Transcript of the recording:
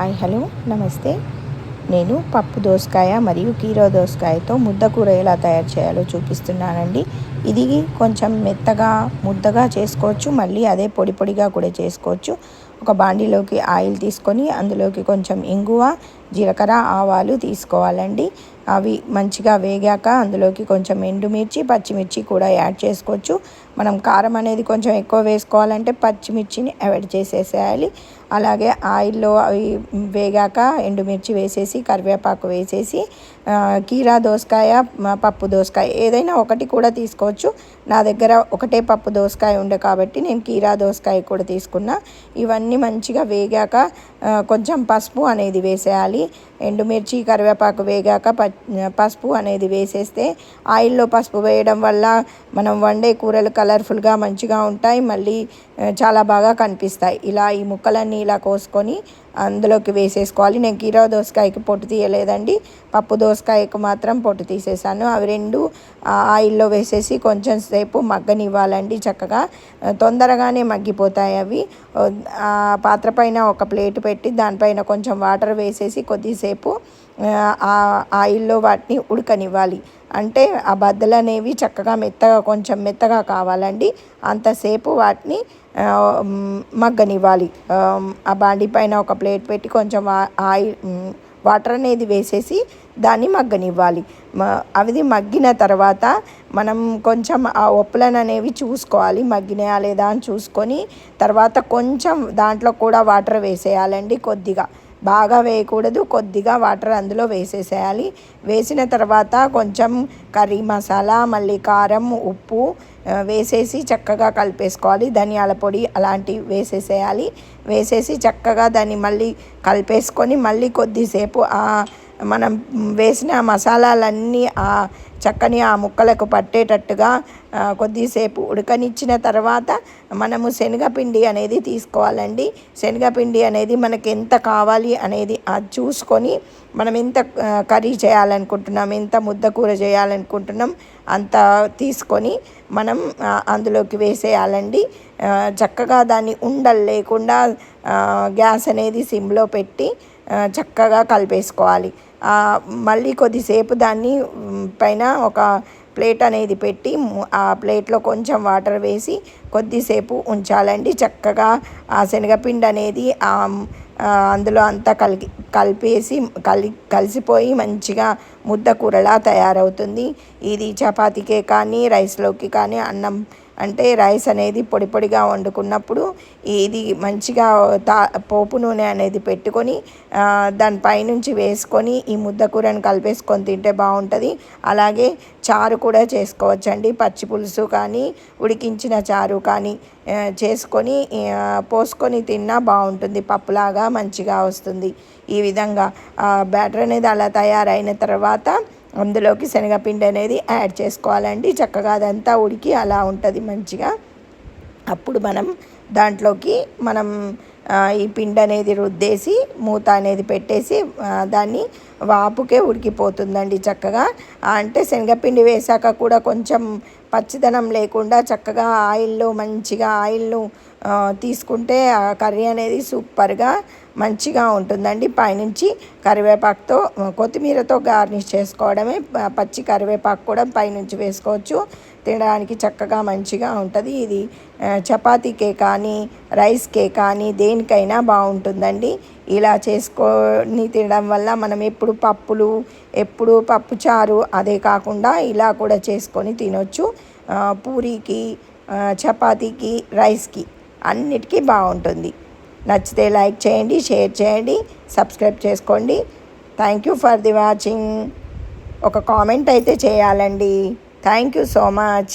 Hi hello నమస్తే. నేను పప్పు దోసకాయ మరియు కీరో దోసకాయతో ముద్ద కూర ఎలా తయారు చేయాలో చూపిస్తున్నానండి. ఇది కొంచెం మెత్తగా ముద్దగా చేసుకోవచ్చు. మళ్ళీ అదే పొడి పొడిగా కూడా చేసుకోవచ్చు. ఒక బాండీలోకి ఆయిల్ తీసుకొని అందులోకి కొంచెం ఇంగువ జీలకర్ర ఆవాలు తీసుకోవాలండి. అవి మంచిగా వేగాక అందులోకి కొంచెం ఎండుమిర్చి పచ్చిమిర్చి కూడా యాడ్ చేసుకోవచ్చు. మనం కారం అనేది కొంచెం ఎక్కువ వేసుకోవాలంటే పచ్చిమిర్చిని అవాయిడ్ చేసేసేయాలి. అలాగే ఆయిల్లో అవి వేగాక ఎండుమిర్చి వేసేసి కరివేపాకు వేసేసి కీరా దోసకాయ పప్పు దోసకాయ ఏదైనా ఒకటి కూడా తీసుకోవచ్చు. నా దగ్గర ఒకటే పప్పు దోసకాయ ఉండే కాబట్టి నేను కీరా దోసకాయ కూడా తీసుకున్నా. ఇవన్నీ మంచిగా వేగాక కొంచెం పసుపు అనేది వేసేయాలి. ఎండుమిర్చి కరివేపాకు వేగాక పసుపు అనేది వేసేస్తే ఆయిల్లో పసుపు వేయడం వల్ల మనం వండే కూరలు కలర్ఫుల్గా మంచిగా ఉంటాయి. మళ్ళీ చాలా బాగా కనిపిస్తాయి. ఇలా ఈ ముక్కలన్నీ ఇలా కోసుకొని అందులోకి వేసేసుకోవాలి. నేను కీరా దోసకాయకి పొట్టు తీయలేదండి. పప్పు దోసకాయకు మాత్రం పొట్టు తీసేసాను. అవి రెండు ఆయిల్లో వేసేసి కొంచెం సేపు మగ్గనివ్వాలండి చక్కగా. తొందరగానే మగ్గిపోతాయి అవి. ఆ పాత్ర పైన ఒక ప్లేట్ పెట్టి దానిపైన కొంచెం వాటర్ వేసేసి కొద్దిసేపు ఆ ఆయిల్లో వాటిని ఉడకనివ్వాలి. అంటే ఆ బద్దలు అనేవి చక్కగా మెత్తగా కొంచెం మెత్తగా కావాలండి. అంతసేపు వాటిని మగ్గనివ్వాలి. ఆ బాండి పైన ఒక ప్లేట్ పెట్టి కొంచెం ఆయిల్ వాటర్ అనేది వేసేసి దాన్ని మగ్గనివ్వాలి. అవి మగ్గిన తర్వాత మనం కొంచెం ఆ ఒప్పులను అనేవి చూసుకోవాలి. మగ్గినాయా లేదా అని చూసుకొని తర్వాత కొంచెం దాంట్లో కూడా వాటర్ వేసేయాలండి కొద్దిగా. బాగా వేయకూడదు కొద్దిగా వాటర్ అందులో వేసేసేయాలి. వేసిన తర్వాత కొంచెం కర్రీ మసాలా మళ్ళీ కారం ఉప్పు వేసేసి చక్కగా కలిపేసుకోవాలి. ధనియాల పొడి అలాంటివి వేసేసేయాలి. వేసేసి చక్కగా దాన్ని మళ్ళీ కలిపేసుకొని మళ్ళీ కొద్దిసేపు మనం వేసిన మసాలాలన్నీ ఆ చక్కని ఆ ముక్కలకు పట్టేటట్టుగా కొద్దిసేపు ఉడకనిచ్చిన తర్వాత మనము శనగపిండి అనేది తీసుకోవాలండి. శనగపిండి అనేది మనకి ఎంత కావాలి అనేది అది చూసుకొని మనం ఎంత కర్రీ చేయాలనుకుంటున్నాం ఎంత ముద్ద కూర చేయాలనుకుంటున్నాం అంత తీసుకొని మనం అందులోకి వేసేయాలండి. చక్కగా దాన్ని ఉండలు లేకుండా గ్యాస్ అనేది సిమ్లో పెట్టి చక్కగా కలిపేసుకోవాలి. మళ్ళీ కొద్దిసేపు దాన్ని పైన ఒక ప్లేట్ అనేది పెట్టి ఆ ప్లేట్లో కొంచెం వాటర్ వేసి కొద్దిసేపు ఉంచాలండి. చక్కగా ఆ శనగపిండి అనేది అందులో అంతా కలిగి కలిపేసి కలి కలిసిపోయి మంచిగా ముద్ద కూరలా తయారవుతుంది. ఇది చపాతీకే కానీ రైస్లోకి కానీ అన్నం అంటే రైస్ అనేది పొడి పొడిగా వండుకున్నప్పుడు ఇది మంచిగా తా పోపు నూనె అనేది పెట్టుకొని దానిపైనుంచి వేసుకొని ఈ ముద్ద కూరని కలిపేసుకొని తింటే బాగుంటుంది. అలాగే చారు కూడా చేసుకోవచ్చండి. పచ్చి పులుసు కానీ ఉడికించిన చారు కానీ చేసుకొని పోసుకొని తిన్నా బాగుంటుంది. పప్పులాగా మంచిగా వస్తుంది. ఈ విధంగా బ్యాటర్ అనేది అలా తయారైన తర్వాత అందులోకి శనగపిండి అనేది యాడ్ చేసుకోవాలండి. చక్కగా అదంతా ఉడికి అలా ఉంటుంది మంచిగా. అప్పుడు మనం దాంట్లోకి మనం ఈ పిండి అనేది రుద్దేసి మూత అనేది పెట్టేసి దాన్ని వాపుకే ఉడికిపోతుందండి చక్కగా. అంటే శనగపిండి వేసాక కూడా కొంచెం పచ్చిదనం లేకుండా చక్కగా ఆయిల్లో మంచిగా ఆయిల్ను తీసుకుంటే ఆ కర్రీ అనేది సూపర్గా మంచిగా ఉంటుందండి. పైనుంచి కరివేపాకుతో కొత్తిమీరతో గార్నిష్ చేసుకోవడమే పచ్చి కరివేపాకు కూడా పైనుంచి వేసుకోవచ్చు. తినడానికి చక్కగా మంచిగా ఉంటుంది. ఇది చపాతీకే కానీ రైస్కే కానీ దేనికైనా బాగుంటుందండి. ఇలా చేసుకొని తినడం వల్ల మనం ఎప్పుడు పప్పులు ఎప్పుడు పప్పు చారు అదే కాకుండా ఇలా కూడా చేసుకొని తినొచ్చు. పూరీకి చపాతీకి రైస్కి. అన్నిటికీ బాగుంటుంది. నచ్చితే లైక్ చేయండి షేర్ చేయండి సబ్స్క్రైబ్ చేసుకోండి. Thank you for the watching ఒక కామెంట్ అయితే చేయాలండి. Thank you so much